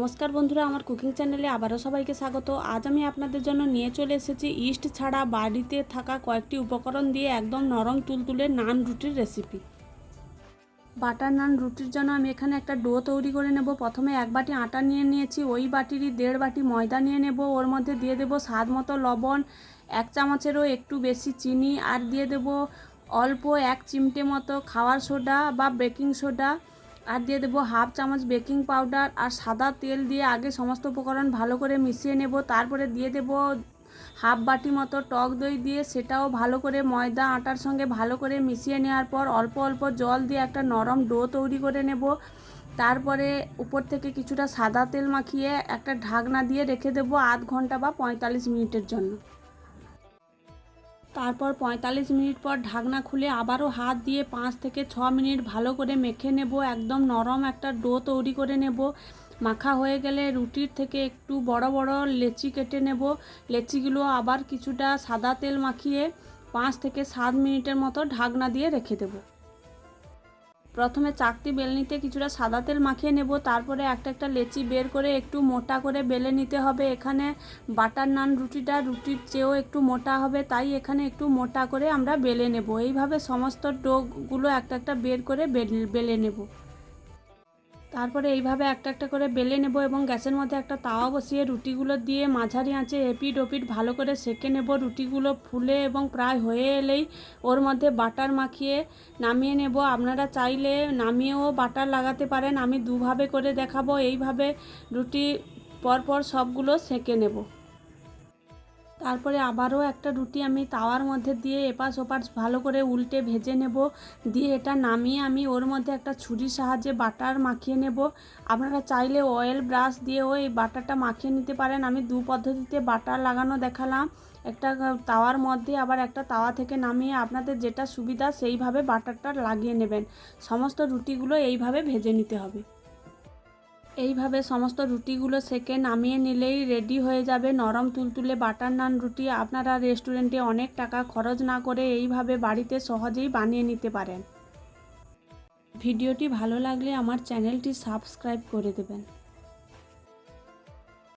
নমস্কার বন্ধুরা, আমার কুকিং চ্যানেলে আবারও সবাইকে স্বাগত। আজ আমি আপনাদের জন্য নিয়ে চলে এসেছি ইস্ট ছাড়া বাড়িতে থাকা কয়েকটি উপকরণ দিয়ে একদম নরম তুলতুলে নান রুটির রেসিপি। বাটার নান রুটির জন্য আমি এখানে একটা ডো তৈরি করে নেব। প্রথমে এক বাটি আটা নিয়ে নিয়েছি, ওই বাটিরই দেড় বাটি ময়দা নিয়ে নেব। ওর মধ্যে দিয়ে দেব স্বাদ মতো লবণ, এক চামচেরও একটু বেশি চিনি, আর দিয়ে দেব অল্প এক চিমটে মতো খাওয়ার সোডা বা বেকিং সোডা। আর দিয়ে দেবো হাফ চামচ বেকিং পাউডার আর সাদা তেল দিয়ে আগে সমস্ত উপকরণ ভালো করে মিশিয়ে নেব। তারপরে দিয়ে দেবো হাফ বাটি মতো টক দই দিয়ে সেটাও ভালো করে ময়দা আটার সঙ্গে ভালো করে মিশিয়ে নেওয়ার পর অল্প অল্প জল দিয়ে একটা নরম ডো তৈরি করে নেব। তারপরে উপর থেকে কিছুটা সাদা তেল মাখিয়ে একটা ঢাকনা দিয়ে রেখে দেবো আধ ঘণ্টা বা পঁয়তাল্লিশ মিনিটের জন্য। তারপর পঁয়তাল্লিশ মিনিট পর ঢাকনা খুলে আবারও হাত দিয়ে পাঁচ থেকে ছ মিনিট ভালো করে মেখে নেব, একদম নরম একটা ডো তৈরি করে নেব। মাখা হয়ে গেলে রুটির থেকে একটু বড় বড় লেচি কেটে নেব। লেচিগুলো আবার কিছুটা সাদা তেল মাখিয়ে পাঁচ থেকে সাত মিনিটের মতো ঢাকনা দিয়ে রেখে দেবো। প্রথমে চাকতি বেলনিতে কিছুটা সাদা তেল মাখিয়ে নেব, তারপরে একটা একটা লেচি বের করে একটু মোটা করে বেলে নিতে হবে। এখানে বাটার নান রুটিটা, রুটির চেয়েও একটু মোটা হবে, তাই এখানে একটু মোটা করে আমরা বেলে নেব। এইভাবে সমস্ত ডোগুলো একটা একটা বের করে বেলে নেব। তারপরে এইভাবে একটা একটা করে বেলে নেব এবং গ্যাসের মধ্যে একটা তাওয়া বসিয়ে রুটিগুলো দিয়ে মাঝারি আঁচে এপিট ওপিট ভালো করে সেঁকে নেব। রুটিগুলো ফুলে এবং প্রায় হয়ে এলেই ওর মধ্যে বাটার মাখিয়ে নামিয়ে নেব। আপনারা চাইলে নামিয়েও বাটার লাগাতে পারেন। আমি দুভাবে করে দেখাবো। এইভাবে রুটি পরপর সবগুলো সেঁকে নেব। তারপরে আবারও একটা রুটি আমি তাওয়ার মধ্যে দিয়ে এপাশ ওপাশ ভালো করে উল্টে ভেজে নেব। দিয়ে এটা নামিয়ে আমি ওর মধ্যে একটা ছুরির সাহায্যে বাটার মাখিয়ে নেব। আপনারা চাইলে অয়েল ব্রাশ দিয়েও এই বাটারটা মাখিয়ে নিতে পারেন। আমি দু পদ্ধতিতে বাটার লাগানো দেখালাম। একটা তাওয়ার মধ্যে আবার একটা তাওয়া থেকে নামিয়ে আপনাদের যেটা সুবিধা সেইভাবে বাটারটা লাগিয়ে নেবেন। সমস্ত রুটিগুলো এইভাবে ভেজে নিতে হবে। এইভাবে সমস্ত রুটিগুলো সেকে নামিয়ে নিলেই রেডি হয়ে যাবে নরম তুলতুলে বাটার নান রুটি। আপনারা রেস্টুরেন্টে অনেক টাকা খরচ না করে এইভাবে বাড়িতে সহজেই বানিয়ে নিতে পারেন। ভিডিওটি ভালো লাগলে আমার চ্যানেলটি সাবস্ক্রাইব করে দেবেন।